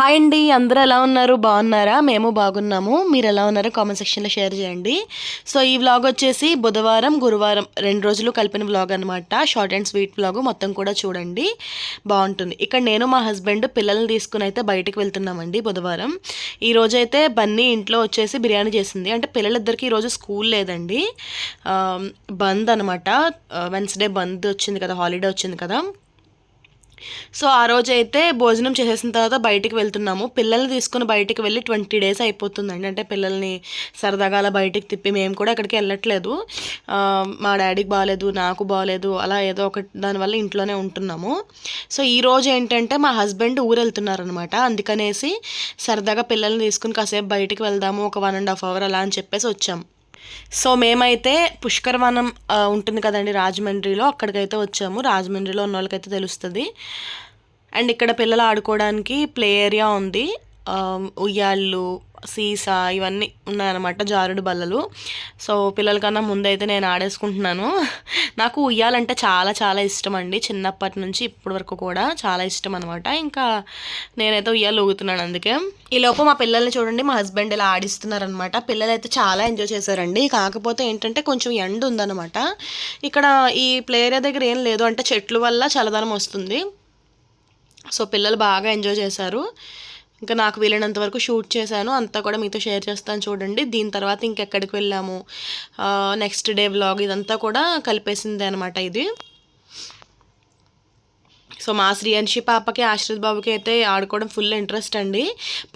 Hi అండి అందరూ ఎలా ఉన్నారు? బాగున్నారా? మేము బాగున్నాము. మీరు ఎలా ఉన్నారో కామెంట్ సెక్షన్లో షేర్ చేయండి. సో ఈ వ్లాగ్ వచ్చేసి బుధవారం గురువారం రెండు రోజులు కలిపిన వ్లాగ్ అనమాట షార్ట్ అండ్ స్వీట్ వ్లాగ్ మొత్తం కూడా చూడండి. బాగుంటుంది. ఇక్కడ నేను మా హస్బెండ్ పిల్లల్ని తీసుకుని అయితే బయటకు వెళ్తున్నామండి బుధవారం. ఈ అయితే బన్నీ ఇంట్లో వచ్చేసి బిర్యానీ చేసింది. అంటే పిల్లలిద్దరికి ఈరోజు స్కూల్ లేదండి. బంద్ అనమాట వెన్స్డే బంద్ వచ్చింది కదా హాలిడే వచ్చింది కదా. సో ఆ రోజు అయితే భోజనం చేసేసిన తర్వాత బయటికి వెళ్తున్నాము. పిల్లల్ని తీసుకుని బయటికి వెళ్ళి ట్వంటీ డేస్ అయిపోతుందండి. అంటే పిల్లల్ని సరదాగా అలా బయటికి తిప్పి మేము కూడా ఎక్కడికి వెళ్ళట్లేదు. మా డాడీకి బాగాలేదు నాకు బాగాలేదు అలా ఏదో ఒకటి దానివల్ల ఇంట్లోనే ఉంటున్నాము. సో ఈ రోజు ఏంటంటే మా హస్బెండ్ ఊరు వెళ్తున్నారనమాట అందుకనేసి సరదాగా పిల్లల్ని తీసుకుని కాసేపు బయటికి వెళ్దాము ఒక వన్ అండ్ హాఫ్ అవర్ అలా అని చెప్పేసి వచ్చాం. సో మేమైతే పుష్కరవనం ఉంటుంది కదండి రాజమండ్రిలో అక్కడికైతే వచ్చాము. రాజమండ్రిలో ఉన్న వాళ్ళకైతే తెలుస్తుంది. అండ్ ఇక్కడ పిల్లలు ఆడుకోవడానికి ప్లే ఏరియా ఉంది. ఉయ్యాళ్ళు సీసా ఇవన్నీ ఉన్నాయన్నమాట జారుడు బల్లలు. సో పిల్లలకన్నా ముందైతే నేను ఆడేసుకుంటున్నాను. నాకు ఉయ్యాలంటే చాలా చాలా ఇష్టం అండి చిన్నప్పటి నుంచి ఇప్పటి వరకు కూడా చాలా ఇష్టం అనమాట ఇంకా నేనైతే ఉయ్యాలు ఊగుతున్నాను అందుకే. ఈ లోపు మా పిల్లల్ని చూడండి మా హస్బెండ్ ఇలా ఆడిస్తున్నారనమాట పిల్లలు అయితే చాలా ఎంజాయ్ చేశారండి. కాకపోతే ఏంటంటే కొంచెం ఎండ ఉందన్నమాట. ఇక్కడ ఈ ప్లే ఏరియా దగ్గర ఏం లేదు. అంటే చెట్లు వల్ల చల్లదనం వస్తుంది. సో పిల్లలు బాగా ఎంజాయ్ చేశారు. ఇంకా నాకు వీలైనంత వరకు షూట్ చేశాను. అంతా కూడా మీతో షేర్ చేస్తాను చూడండి. దీని తర్వాత ఇంకెక్కడికి వెళ్ళాము? నెక్స్ట్ డే వ్లాగ్ ఇదంతా కూడా కలిపేసింది అనమాట ఇది. సో మా శ్రీయంశి పాపకి ఆశ్రిత్ బాబుకి అయితే ఆడుకోవడం ఫుల్ ఇంట్రెస్ట్ అండి.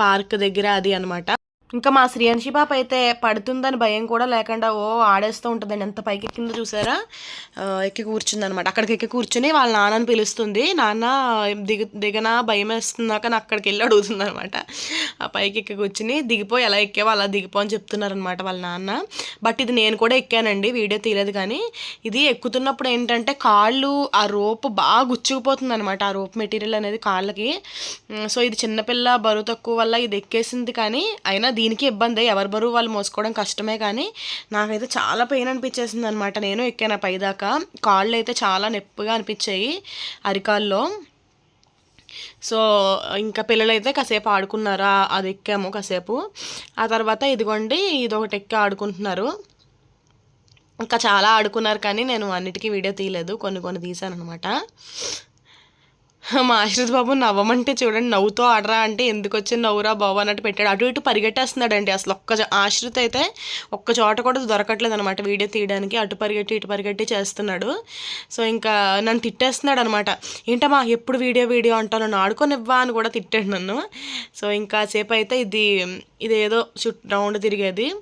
పార్క్ దగ్గర అది అనమాట ఇంకా మా శ్రీయాన్షి పాప అయితే పడుతుందని భయం కూడా లేకుండా ఓ ఆడేస్తూ ఉంటుందండి. ఎంత పైకి ఎక్కిందో చూసారా? ఎక్కి కూర్చుంది అనమాట అక్కడికి ఎక్కి కూర్చుని వాళ్ళ నాన్నని పిలుస్తుంది. నాన్న దిగు దిగనా భయం వేస్తున్నాక అని అక్కడికి వెళ్ళి అడుగుతుంది అనమాట ఆ పైకి ఎక్కి కూర్చుని దిగిపోయి ఎలా ఎక్కావో? అలా దిగిపో అని చెప్తున్నారనమాట వాళ్ళ నాన్న. బట్ ఇది నేను కూడా ఎక్కానండి వీడియో తీయలేదు కానీ. ఇది ఎక్కుతున్నప్పుడు ఏంటంటే కాళ్ళు ఆ రోప్ బాగా గుచ్చుకుపోతుంది అనమాట ఆ రోప్ మెటీరియల్ అనేది కాళ్ళకి. సో ఇది చిన్నపిల్ల బరువు తక్కువ వల్ల ఇది ఎక్కేసింది కానీ అయినా దీనికి ఇబ్బంది ఎవరి బరువు వాళ్ళు మోసుకోవడం కష్టమే కానీ నాకైతే చాలా పెయిన్ అనిపించేసింది అనమాట నేను ఎక్కాను పైదాకా కాళ్ళు అయితే చాలా నొప్పిగా అనిపించాయి అరికాల్లో. సో ఇంకా పిల్లలైతే కాసేపు ఆడుకున్నారా? అది ఎక్కాము కాసేపు. ఆ తర్వాత ఇదిగోండి ఇది ఒకటి ఎక్కి ఆడుకుంటున్నారు. ఇంకా చాలా ఆడుకున్నారు కానీ నేను అన్నిటికీ వీడియో తీయలేదు. కొన్ని కొన్ని తీసాను అనమాట మా ఆశ్రిత్ బాబు నవ్వమంటే చూడండి నవ్వుతో ఆడరా అంటే ఎందుకు వచ్చి నవ్వురా బాబు అన్నట్టు పెట్టాడు. అటు ఇటు పరిగెట్టేస్తున్నాడండి అసలు ఒక్క ఆశ్రిత్ అయితే ఒక్క చోట కూడా దొరకట్లేదు అనమాట వీడియో తీయడానికి. అటు పరిగెట్టి ఇటు పరిగెట్టి చేస్తున్నాడు. సో ఇంకా నన్ను తిట్టేస్తున్నాడు అనమాట ఏంటమ్మా ఎప్పుడు వీడియో వీడియో అంటావు? నన్ను ఆడుకోనివ్వా? అని కూడా తిట్టాడు నన్ను. సో ఇంకా సేపు అయితే ఇది ఇదేదో చుట్టూ రౌండ్ తిరిగేది.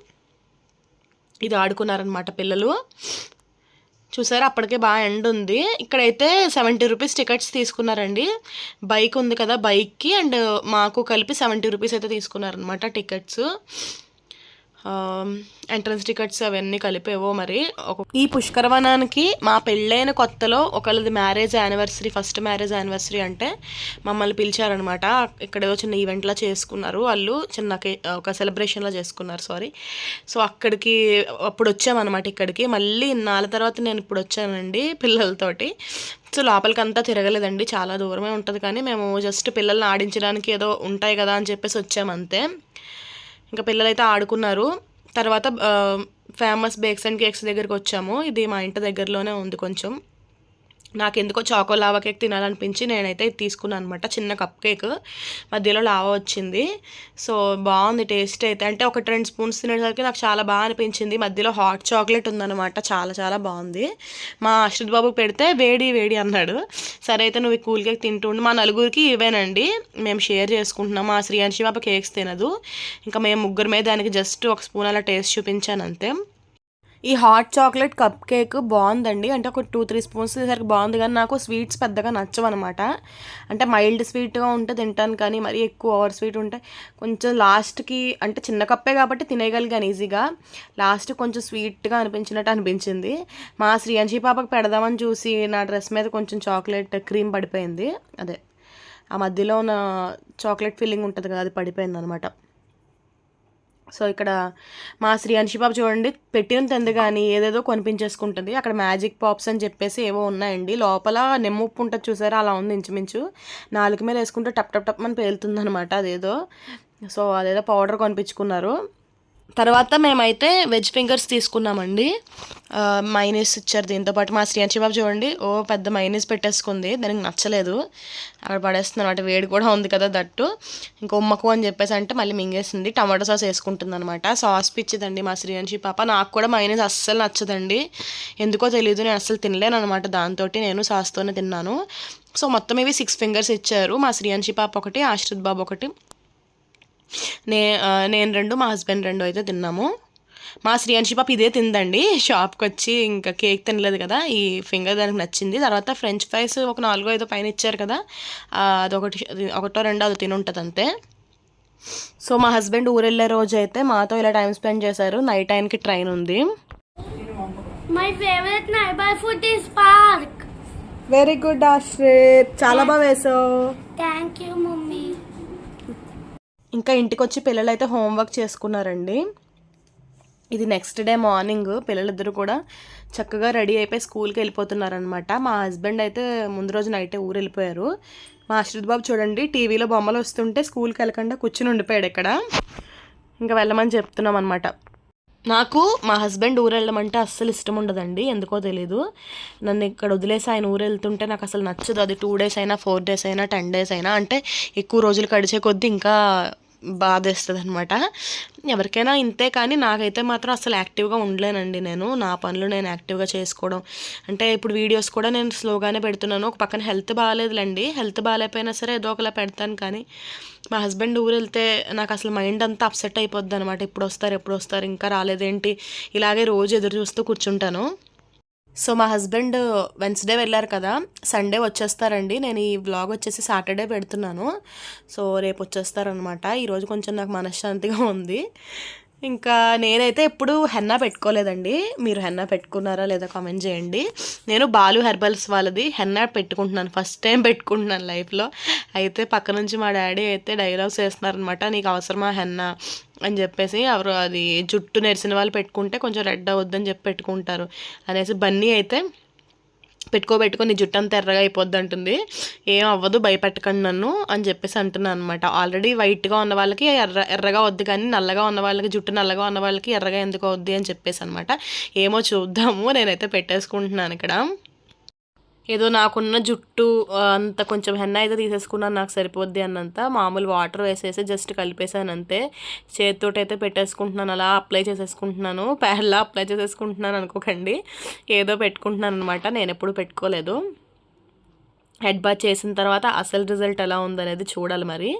ఇది ఆడుకున్నారనమాట పిల్లలు. చూసారా? అప్పటికే బాగా ఎండ్ ఉంది. ఇక్కడైతే సెవెంటీ రూపీస్ టికెట్స్ తీసుకున్నారండి. బైక్ ఉంది కదా బైక్కి. అండ్ మాకు కలిపి సెవెంటీ రూపీస్ అయితే తీసుకున్నారనమాట టికెట్స్. ఎంట్రన్స్ టికెట్స్ అవన్నీ కలిపేవో మరి. ఈ పుష్కరవనానికి మా పెళ్ళైన కొత్తలో ఒకళ్ళది marriage anniversary first marriage anniversary అంటే మమ్మల్ని పిలిచారనమాట. ఇక్కడ ఏదో చిన్న ఈవెంట్లా చేసుకున్నారు వాళ్ళు. చిన్న ఒక సెలబ్రేషన్లా చేసుకున్నారు సారీ సో అక్కడికి అప్పుడు వచ్చామన్నమాట ఇక్కడికి. మళ్ళీ ఇన్నాళ్ళ తర్వాత నేను ఇప్పుడు వచ్చానండి పిల్లలతోటి. సో లోపలికి అంతా తిరగలేదండి. చాలా దూరమే ఉంటుంది కానీ మేము జస్ట్ పిల్లల్ని ఆడించడానికి ఏదో ఉంటాయి కదా అని చెప్పేసి వచ్చామంతే. ఇంకా పిల్లలైతే ఆడుకున్నారు. తర్వాత ఫేమస్ బేక్స్ అండ్ కేక్స్ దగ్గరికి వచ్చాము ఇది మా ఇంటి దగ్గరలోనే ఉంది కొంచెం. నాకు ఎందుకో చాకో లావా కేక్ తినాలనిపించి నేనైతే ఇది తీసుకున్నాను అనమాట చిన్న కప్ కేక్ మధ్యలో లావా వచ్చింది. సో బాగుంది టేస్ట్ అయితే. అంటే ఒక రెండు స్పూన్స్ తినేసరికి నాకు చాలా బాగా అనిపించింది. మధ్యలో హాట్ చాక్లెట్ ఉందన్నమాట చాలా చాలా బాగుంది. మా అశ్రిత్ బాబుకి పెడితే వేడి వేడి అన్నాడు. సరే అయితే నువ్వు ఈ కూల్ కేక్ తింటుండు మా నలుగురికి ఇవేనండి. మేము షేర్ చేసుకుంటున్నాం. మా శ్రీయాన్షి బాబు కేక్స్ తినదు. ఇంకా మేము ముగ్గురు మీద దానికి జస్ట్ ఒక స్పూన్ అలా టేస్ట్ చూపించాను అంతే. ఈ హాట్ చాక్లెట్ కప్ కేక్ బాగుందండి. అంటే ఒక టూ త్రీ స్పూన్స్ తీసరికి బాగుంది. కానీ నాకు స్వీట్స్ పెద్దగా నచ్చవన్నమాట అంటే మైల్డ్ స్వీట్గా ఉంటే తింటాను కానీ మరీ ఎక్కువ ఓవర్ స్వీట్ ఉంటే కొంచెం లాస్ట్కి అంటే చిన్న కప్పే కాబట్టి తినేయగలిగాను ఈజీగా. లాస్ట్ కొంచెం స్వీట్గా అనిపించినట్టు అనిపించింది. మా శ్రీయాంశి పాపకి పెడదామని చూసి నా డ్రెస్ మీద కొంచెం చాక్లెట్ క్రీమ్ పడిపోయింది. అదే. ఆ మధ్యలో ఉన్న చాక్లెట్ ఫీలింగ్ ఉంటుంది కదా అది పడిపోయింది అనమాట సో ఇక్కడ మా శ్రీ బాబు చూడండి పెట్టిన తెందు కానీ ఏదేదో కొనిపించేసుకుంటుంది. అక్కడ మ్యాజిక్ పాప్స్ అని చెప్పేసి ఏవో ఉన్నాయండి. లోపల నెమ్ముప్పు ఉంటుంది చూసారా అలా ఉంది ఇంచుమించు. నాలుగు మీద వేసుకుంటే టప్ టప్ టప్ అని పేలుతుంది అనమాట అదేదో. సో అదేదో పౌడర్ కొనిపించుకున్నారు. తర్వాత మేమైతే వెజ్ ఫింగర్స్ తీసుకున్నామండి. మైనీస్ ఇచ్చారు దీంతో పాటు. మా శ్రీయాంచి బాబు చూడండి ఓ పెద్ద మైనీస్ పెట్టేసుకుంది. దానికి నచ్చలేదు. అక్కడ పడేస్తుంది అనమాట. వేడి కూడా ఉంది కదా దట్టు. ఇంకా ఉమ్మకు అని చెప్పేసి అంటే మళ్ళీ మింగేసింది. టమాటో సాస్ వేసుకుంటుంది అనమాట సాస్ పిచ్చిదండి మా శ్రీయాంచి పాప నాకు కూడా మైనీస్ అస్సలు నచ్చదండి. ఎందుకో తెలియదు నేను అస్సలు తినలేను అనమాట దాంతో నేను సాస్తోనే తిన్నాను. సో మొత్తం ఇవి సిక్స్ ఫింగర్స్ ఇచ్చారు. మా శ్రీయాంచి పాప ఒకటి ఆశ్రిత్ బాబు ఒకటి. నే నేను రెండు మా హస్బెండ్ రెండు అయితే తిన్నాము. మా శ్రీయాంశి పాప ఇదే తిందండి. షాప్కి వచ్చి ఇంకా కేక్ తినలేదు కదా ఈ ఫింగర్ దానికి నచ్చింది. తర్వాత ఫ్రెంచ్ ఫ్రైస్ ఒక నాలుగో ఐదో పైన ఇచ్చారు కదా అదొకటి ఒకటో రెండో అది తిని ఉంటుంది అంతే. సో మా హస్బెండ్ ఊరు వెళ్ళే రోజు అయితే మాతో ఇలా టైం స్పెండ్ చేశారు. నైట్ టైంకి ట్రైన్ ఉంది. My favourite neighbour food is park. Very good Ashrith. చాలా బాగా వేసావు. Thank you mummy. ఇంకా ఇంటికి వచ్చి పిల్లలు అయితే హోంవర్క్ చేసుకున్నారండి. ఇది నెక్స్ట్ డే మార్నింగ్. పిల్లలిద్దరూ కూడా చక్కగా రెడీ అయిపోయి స్కూల్కి వెళ్ళిపోతున్నారనమాట మా హస్బెండ్ అయితే ముందు రోజు నైటే ఊరు వెళ్ళిపోయారు మా అశ్రిత్ బాబు చూడండి టీవీలో బొమ్మలు వస్తుంటే స్కూల్కి వెళ్ళకుండా కూర్చుని ఉండిపోయాడు ఇక్కడ. ఇంకా వెళ్ళమని చెప్తున్నాం అనమాట నాకు మా హస్బెండ్ ఊరు వెళ్ళమంటే అస్సలు ఇష్టం ఉండదండి ఎందుకో తెలీదు. నన్ను ఇక్కడ వదిలేసి ఆయన ఊరు వెళ్తుంటే నాకు అసలు నచ్చదు. అది టూ డేస్ అయినా ఫోర్ డేస్ అయినా టెన్ డేస్ అయినా అంటే ఎక్కువ రోజులు గడిచే కొద్దీ ఇంకా బాధేస్తుంది అనమాట ఎవరికైనా ఇంతే కానీ నాకైతే మాత్రం అసలు యాక్టివ్గా ఉండలేనండి నేను. నా పనులు నేను యాక్టివ్గా చేసుకోవడం. అంటే ఇప్పుడు వీడియోస్ కూడా నేను స్లోగానే పెడుతున్నాను. ఒక పక్కన హెల్త్ బాగాలేదులేండి. హెల్త్ బాగాలేకపోయినా సరే ఏదో ఒకలా పెడతాను కానీ మా హస్బెండ్ ఊరు వెళ్తే నాకు అసలు మైండ్ అంతా అప్సెట్ అయిపోద్ది అనమాట ఇప్పుడు వస్తారు ఎప్పుడు వస్తారు ఇంకా రాలేదేంటి? ఇలాగే రోజు ఎదురు చూస్తూ కూర్చుంటాను. సో మా హస్బెండ్ వెన్స్డే వెళ్ళారు కదా సండే వచ్చేస్తారండి. నేను ఈ వ్లాగ్ వచ్చేసి సాటర్డే పెడుతున్నాను. సో రేపు వచ్చేస్తారనమాట ఈరోజు కొంచెం నాకు మనశ్శాంతిగా ఉంది. ఇంకా నేనైతే ఎప్పుడు హెన్నా పెట్టుకోలేదండి. మీరు హెన్నా పెట్టుకున్నారా లేదా కామెంట్ చేయండి. నేను బాలు హెర్బల్స్ వాళ్ళది హెన్నా పెట్టుకుంటున్నాను. ఫస్ట్ టైం పెట్టుకుంటున్నాను లైఫ్లో అయితే పక్క నుంచి మా డాడీ అయితే డైలాగ్స్ వేస్తున్నారనమాట నీకు అవసరమా హెన్నా? అని చెప్పేసి ఎవరు అది జుట్టు నెరిసిన వాళ్ళు పెట్టుకుంటే కొంచెం రెడ్ అవద్దని చెప్పి పెట్టుకుంటారు. అనేసి బన్నీ అయితే పెట్టుకో జుట్టు అంతా ఎర్రగా అయిపోద్ది అంటుంది ఏం అవ్వదు భయపెట్టకండి నన్ను అని చెప్పేసి అంటున్నాను అనమాట ఆల్రెడీ వైట్గా ఉన్న వాళ్ళకి ఎర్ర ఎర్రగా వద్దు కానీ నల్లగా ఉన్న వాళ్ళకి జుట్టు నల్లగా ఉన్న వాళ్ళకి ఎర్రగా ఎందుకు వద్ది అని చెప్పేసి అనమాట ఏమో చూద్దాము నేనైతే పెట్టేసుకుంటున్నాను ఇక్కడ. ఏదో నాకున్న జుట్టు అంత కొంచెం హెన్న అయితే తీసేసుకున్నాను నాకు సరిపోద్ది అన్నంత. మామూలు వాటర్ వేసేసి జస్ట్ కలిపేసాను అంతే. చేతితోటి అయితే పెట్టేసుకుంటున్నాను అలా అప్లై చేసేసుకుంటున్నాను. పేర్లా అప్లై చేసేసుకుంటున్నాను అనుకోకండి. ఏదో పెట్టుకుంటున్నాను అనమాట నేను ఎప్పుడు పెట్టుకోలేదు. హెడ్ బాత్ చేసిన తర్వాత అసలు రిజల్ట్ ఎలా ఉందనేది చూడాలి మరి.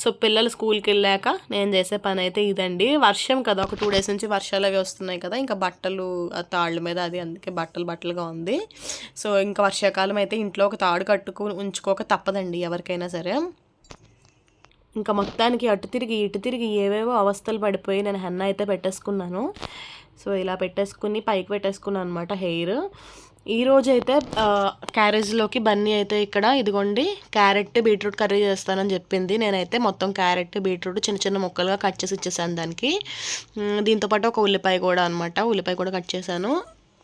సో పిల్లలు స్కూల్కి వెళ్ళాక నేను చేసే పని అయితే ఇదండి. వర్షం కదా ఒక టూ డేస్ నుంచి వర్షాలు అవి వస్తున్నాయి కదా ఇంకా బట్టలు తాళ్ళ మీద అది అందుకే బట్టలు బట్టలుగా ఉంది. సో ఇంకా వర్షాకాలం అయితే ఇంట్లో ఒక తాడు కట్టుకు ఉంచుకోక తప్పదండి ఎవరికైనా సరే. ఇంకా మొత్తానికి అటు తిరిగి ఇటు తిరిగి ఏవేవో అవస్థలు పడిపోయి నేను హెన్న అయితే పెట్టేసుకున్నాను. సో ఇలా పెట్టేసుకుని పైకి పెట్టేసుకున్నాను అనమాట హెయిర్. ఈరోజు అయితే క్యారేజ్లోకి బన్నీ అయితే ఇక్కడ ఇదిగోండి క్యారెట్ బీట్రూట్ కర్రీ చేస్తానని చెప్పింది. నేనైతే మొత్తం క్యారెట్ బీట్రూట్ చిన్న చిన్న ముక్కలుగా కట్ చేసి ఇచ్చేసాను దానికి. దీంతోపాటు ఒక ఉల్లిపాయ కూడా అనమాట ఉల్లిపాయ కూడా కట్ చేశాను.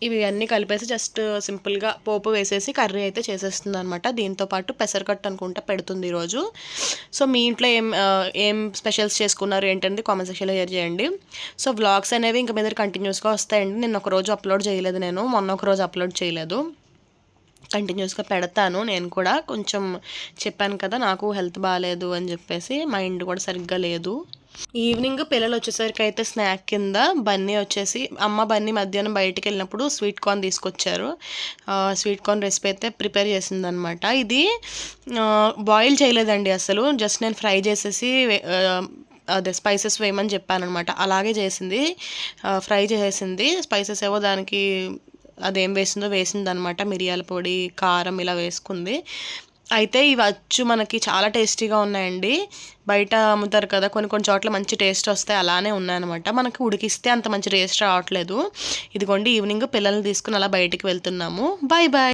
ఇవి అన్నీ కలిపేసి జస్ట్ సింపుల్గా పోపు వేసేసి కర్రీ అయితే చేసేస్తుంది అనమాట దీంతోపాటు పెసరకట్టు అనుకుంటా పెడుతుంది ఈరోజు. సో మీ ఇంట్లో ఏం ఏం స్పెషల్స్ చేసుకున్నారు ఏంటంటే కామెంట్ సెక్షన్లో షేర్ చేయండి. సో వ్లాగ్స్ అనేవి ఇంకా మీద కంటిన్యూస్గా వస్తాయండి. నేను ఒక రోజు అప్లోడ్ చేయలేదు నేను. మొన్న ఒక రోజు అప్లోడ్ చేయలేదు. కంటిన్యూస్గా పెడతాను నేను కూడా. కొంచెం చెప్పాను కదా నాకు హెల్త్ బాగాలేదు అని చెప్పేసి. మైండ్ కూడా సరిగ్గా లేదు. ఈవినింగ్ పిల్లలు వచ్చేసరికి అయితే స్నాక్ కింద బన్నీ వచ్చేసి అమ్మ బన్నీ మధ్యాహ్నం బయటికి వెళ్ళినప్పుడు స్వీట్ కార్న్ తీసుకొచ్చారు. స్వీట్ కార్న్ రెసిపీ అయితే ప్రిపేర్ చేసిందనమాట ఇది బాయిల్ చేయలేదండి అసలు. జస్ట్ నేను ఫ్రై చేసేసి అదే స్పైసెస్ వేయమని చెప్పానమాట అలాగే చేసింది. ఫ్రై చేసేసింది స్పైసెస్ ఏవో దానికి అదేం వేసిందో వేసింది అనమాట మిరియాల పొడి కారం ఇలా వేసుకుంది. అయితే ఇవి అచ్చు మనకి చాలా టేస్టీగా ఉన్నాయండి. బయట అమ్ముతారు కదా కొన్ని కొన్ని చోట్ల మంచి టేస్ట్ వస్తాయి అలానే ఉన్నాయన్నమాట. మనకి ఉడికిస్తే అంత మంచి టేస్ట్ రావట్లేదు. ఇదిగోండి ఈవినింగ్ పిల్లల్ని తీసుకుని అలా బయటికి వెళ్తున్నాము. Bye bye